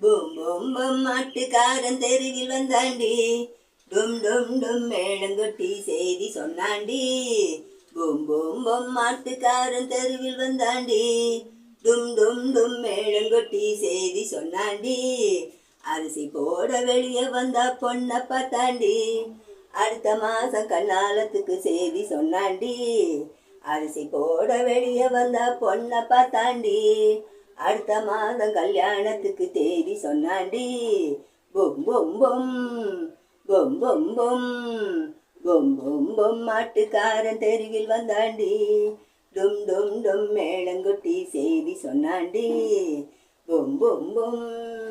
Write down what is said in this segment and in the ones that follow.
Boom பூம் பூம் மாட்டுக்காரன் தெருவில் வந்தாண்டி. டும் டும் டும் மேளங்கொட்டி செய்தி சொன்னாண்டி. பூம் பூம் பூம் மாட்டுக்காரன் தெருவில் வந்தாண்டி. டும் டும் டும் மேளங்கொட்டி செய்தி சொன்னாண்டி. அரிசி போட வெளியே வந்தா பொண்ணை பார்த்தாண்டி. அடுத்த மாசம் கண்ணாலத்துக்கு செய்தி சொன்னாண்டி. அரிசி போட வெளியே வந்தா பொண்ணை பார்த்தாண்டி. அடுத்த மாதம் கல்யாணத்துக்கு தேதி சொன்னாண்டி. பொம் பொம் பொம். பொம் பொம் பொம். பொம் பொம் பொம். மாட்டுக்காரன் தெருவில் வந்தாண்டி. டும் டும் டும். மேளங்கொட்டி செய்தி சொன்னாண்டி. பொம் பொம் பொம்.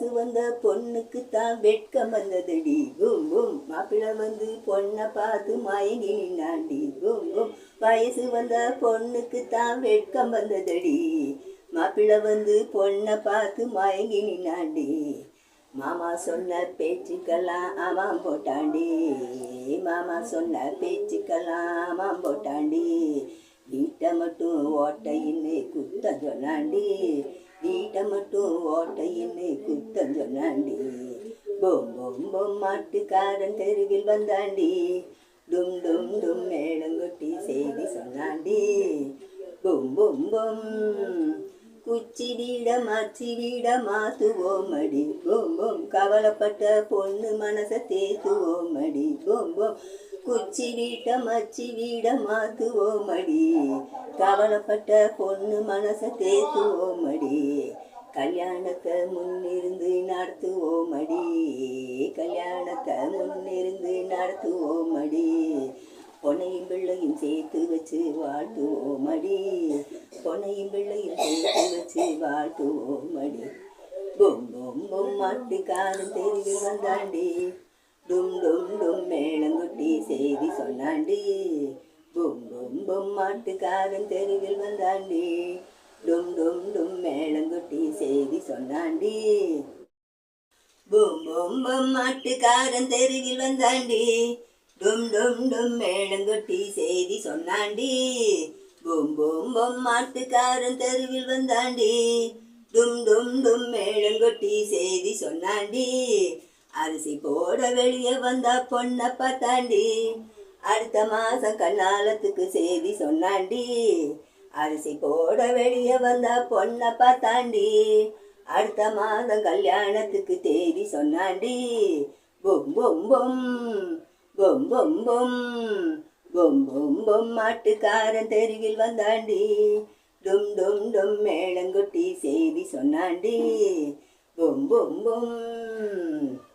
வயசு வந்த பொண்ணுக்கு தான் வெட்கம் வந்ததடி கும் கும். மாப்பிள்ள வந்து பொண்ணை பார்த்து மயங்கி நின்னாண்டி கும் கும். வயசு வந்த பொண்ணுக்கு தான் வெட்கம் வந்ததடி மாப்பிள்ள வந்து பொண்ணை பார்த்து மயங்கி நின்னாண்டி மாமா சொன்ன பேச்சுக்கெல்லாம் ஆமாம் போட்டாண்டி மாமா சொன்ன பேச்சுக்கெல்லாம் ஆமாம் போட்டாண்டி வீட்டை மட்டும் ஓட்டையின்னு குத்த சொன்னாண்டி மட்டும் குத்தம் சொன்னாண்டி பொம் பொம் பொம் மாட்டுக்காரன் தெருவில் வந்தாண்டி. டும் டும் டும் மேளங்கொட்டி செய்தி சொன்னாண்டி. பொம் பொம் பொம் குச்சி வீட மாச்சி வீட மாத்துவோம் அடி. பொம் பொம் கவலைப்பட்ட பொண்ணு மனசை தேத்துவோம் அடி. பொம் பொம் குச்சி வீட்ட மச்சி வீட மாத்துவோம் அடி. கவலைப்பட்ட பொண்ணு மனசை தேத்துவோம் அடி. கல்யாணத்தை முன்னிருந்து நடத்துவோம் அடி கல்யாணத்தை முன்னிருந்து நடத்துவோம் அடி பொனையும் பிள்ளையும் சேர்த்து வச்சு வாழ்த்துவோம் அடி பொனையும் பிள்ளையும் சேர்த்து வச்சு வாழ்த்துவோம் அடி பொம் பொம் பொம் மாட்டுக்காரன் தெருவில் வந்தாண்டி. டும் டும் டும் மேளங்குட்டி செய்தி சொன்னாண்டி. பொம் பொம் பொம் மாட்டுக்காரன் தெருவில் வந்தாண்டி. டும் டும் டும் மேளங்குட்டி செய்தி சொன்னாண்டி. பும் பும் பும் மாட்டுக்காரன் தெருவில் வந்தாண்டி. டும் டும் டும் மேளங்கொட்டி செய்தி சொன்னாண்டி. பும் பும் பும் மாட்டுக்காரன் தெருவில் வந்தாண்டி. டும் டும் டும் மேளங்கொட்டி செய்தி சொன்னாண்டி. அரிசி போட வெளியே வந்தா பொண்ணை பார்த்தாண்டி. அடுத்த மாசம் கண்ணாலத்துக்கு செய்தி சொன்னாண்டி. அரிசி போட வெளியே வந்தா பொண்ணை பார்த்தாண்டி. அடுத்த மாதம் கல்யாணத்துக்கு தேதி சொன்னாண்டி. பொம் பொம் பொம் பொம் பொம் பொம் பொம் பொம் பொம் மாட்டுக்காரன் தெருவில் வந்தாண்டி. டும் டும் டும் மேளங்கொட்டி செய்தி சொன்னாண்டி. பொம் பொம் பொம்.